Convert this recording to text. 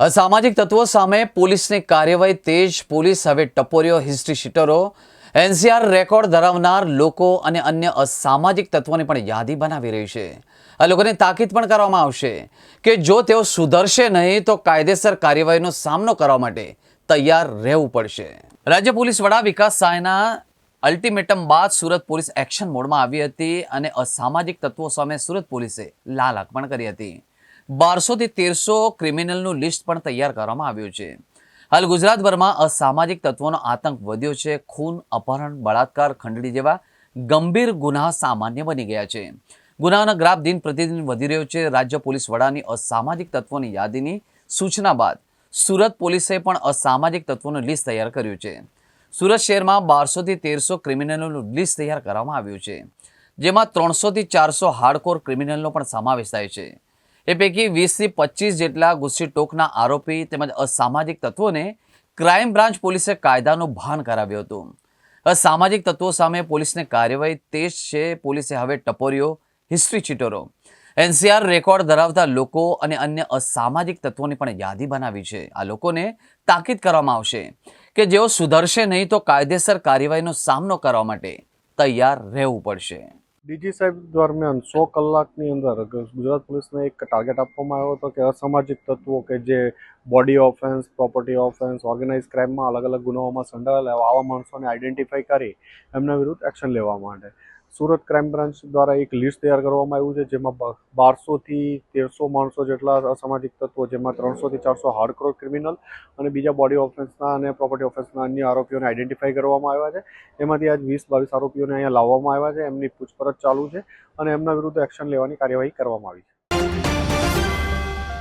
અસામાજિક તત્વો સામે પોલીસની કાર્યવાહી તેજ પોલીસ હવે ટપોરીઓ હિસ્ટ્રી શીટરો એનસીઆર રેકોર્ડ ધરાવનાર લોકો અને અન્ય અસામાજિક તત્વોની પણ યાદી બનાવી રહી છે. આ લોકોને તાકીદ પણ કરવામાં આવશે કે જો તેઓ સુધરશે નહીં તો કાયદેસર કાર્યવાહીનો સામનો કરવા માટે તૈયાર રહેવું પડશે. રાજ્ય પોલીસ વડા વિકાસ સાયના અલ્ટિમેટમ બાદ સુરત પોલીસ એક્શન મોડમાં આવી હતી અને અસામાજિક તત્વો સામે સુરત પોલીસે લાલ આંખ પણ કરી હતી. બારસોથી તેરસો ક્રિમિનલનું લિસ્ટ પણ તૈયાર કરવામાં આવ્યું છે. હાલ ગુજરાતભરમાં અસામાજિક તત્વોનો આતંક વધ્યો છે. ખૂન, અપહરણ, બળાત્કાર, ખંડણી જેવા ગંભીર ગુના સામાન્ય બની ગયા છે. ગુનાનો ગ્રાફ દિન પ્રતિદિન વધી રહ્યો છે. રાજ્ય પોલીસ વડાની અસામાજિક તત્વોની યાદીની સૂચના બાદ સુરત પોલીસે પણ અસામાજિક તત્વોનું લિસ્ટ તૈયાર કર્યું છે. સુરત શહેરમાં બારસોથી તેરસો ક્રિમિનલોનું લિસ્ટ તૈયાર કરવામાં આવ્યું છે. જેમાં ત્રણસોથી ચારસો હાર્ડકોર ક્રિમિનલનો પણ સમાવેશ થાય છે. એ પૈકી વીસથી પચીસ જેટલા ગુસ્સી ટોકના આરોપી તેમજ અસામાજિક તત્વોને ક્રાઇમ બ્રાન્ચ પોલીસે કાયદાનું ભાન કરાવ્યું હતું. અસામાજિક તત્વો સામે પોલીસને કાર્યવાહી તેજ છે. પોલીસે હવે ટપોરીઓ હિસ્ટ્રી ચીટરો એનસીઆર રેકોર્ડ ધરાવતા લોકો અને અન્ય અસામાજિક તત્વોની પણ યાદી બનાવી છે. આ લોકોને તાકીદ કરવામાં આવશે કે જેઓ સુધરશે નહીં તો કાયદેસર કાર્યવાહીનો સામનો કરવા માટે તૈયાર રહેવું પડશે. ડીજી સાહેબ દરમિયાન સો કલાકની અંદર ગુજરાત પોલીસને એક ટાર્ગેટ આપવામાં આવ્યો હતો કે અસામાજિક તત્વો કે જે body offence property offence organise ક્રાઇમમાં અલગ અલગ ગુનાઓમાં સંડોવાયેલા આવા માણસોને આઈડેન્ટિફાઈ કરી એમના વિરુદ્ધ એક્શન લેવા માટે. સુરત ક્રાઇમ બ્રાન્ચ દ્વારા એક લિસ્ટ તૈયાર કરવામાં આવ્યું છે, જેમાં બારસોથી તેરસો માણસો જેટલા અસામાજિક તત્વો, જેમાં ત્રણસોથી ચારસો હાર્ડકોર ક્રિમિનલ અને બીજા બોડી ઓફેન્સના અને પ્રોપર્ટી ઓફેન્સના અન્ય આરોપીઓને આઈડેન્ટિફાઈ કરવામાં આવ્યા છે. એમાંથી આજ વીસ બાવીસ આરોપીઓને અહીંયા લાવવામાં આવ્યા છે. એમની પૂછપરછ ચાલુ છે અને એમના વિરુદ્ધ એક્શન લેવાની કાર્યવાહી કરવામાં આવી છે.